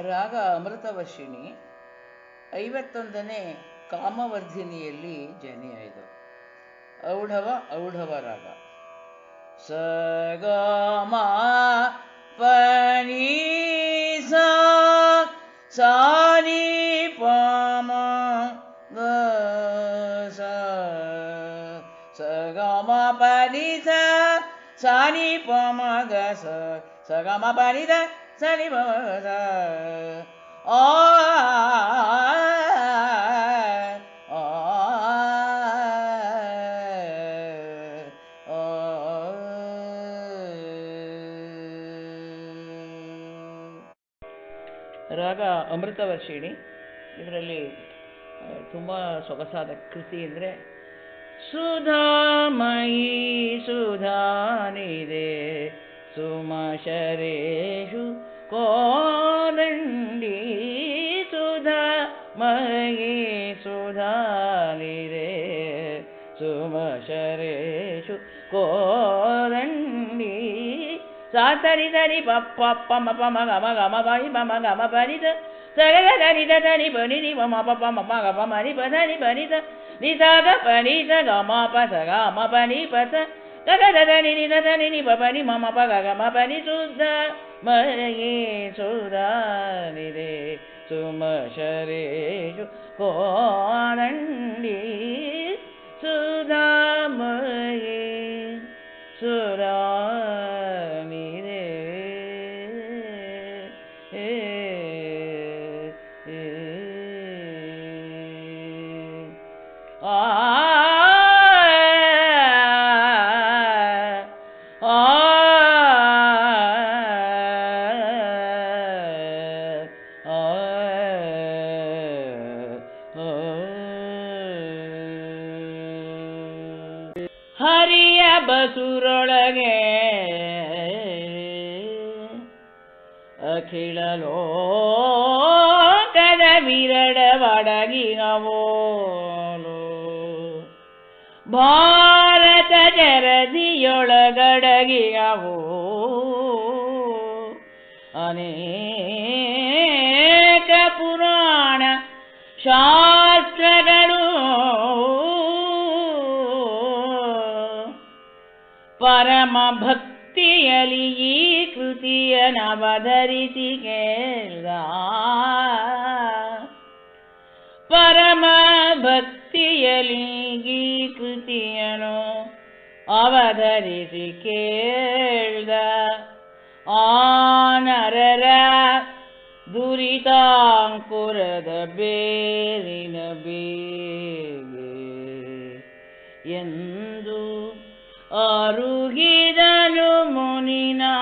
ರಾಗ ಅಮೃತವರ್ಷಿಣಿ ಐವತ್ತೊಂದನೇ ಕಾಮವರ್ಧಿನಿಯಲ್ಲಿ ಜನಿಯಾಯಿತು. ಔಢವ ಔಢವ ರಾಗ. ಸ, ಗ ಪನಿ ಸ, ಸಾ, ನಿ, ಪ, ಮ, ಗ, ಸ ಗ, ಮ, ಪ, ನಿ, ಸ, ಸಾ, ನಿ, ಪ, ಮ, ಗ, ಸ ಗ, ಮ, ಪ, ನಿ ಸ ಸ, ನಿ, ಪ ರಾಗ ಅಮೃತವರ್ಷಿಣಿ. ಇದರಲ್ಲಿ ತುಂಬ ಸೊಗಸಾದ ಕೃತಿ ಅಂದರೆ, ಸುಧಾಮಯಿ ಸುಧಾನಿದೆ ಸುಮಶರೇಷು ಕೋದಂಡಿ, ಸುಧಾಮಯಿ ಸುಧಾನಿದೆ ಸುಮಶರೇಷು ಕೋದಂಡಿ சா தரி தரி பப்ப பம பம கம கம பரி பம கம பரித சரக தரி தரி பரி ரி பம ப பம ப கம பரி ப தரி பரித நிசாத பரித கம ப ச கம பரி ப ச ககத தரி ரி தரி ரி ப பரி மம ப கம பரி சுத்த மயே சுராரிரே சுமஷரேஷு கோரண்டி சுதாமயே சுரா ಹರಿಯ ಬಸುರೊಳಗೆ ಅಖಿಳ ಲೋಕದ ವಿರಡವಡಗಿನವೋನು ಭಾರತ ಜರದಿಯೊಳಗಡಗಿಯವು ಅನೇಕ ಪುರಾಣ ಶಾಸ್ತ್ರಗಳು ಪರಮ ಭಕ್ತಿಯಲಿ ಈ ಕೃತಿಯನವಧರಿಸಿ ಕೇಳ್ದ. ಪರಮ ಭಕ್ತಿಯಲಿ ಈ ಕೃತಿಯನು ಅವಧರಿಸಿ ಕೇಳ್ದ. ಆನರರ ದುರಿತಾಂಕುರದ ಬೇರಿನ ಬೇಗೆ ಎಂದು அருகிதரு முனினா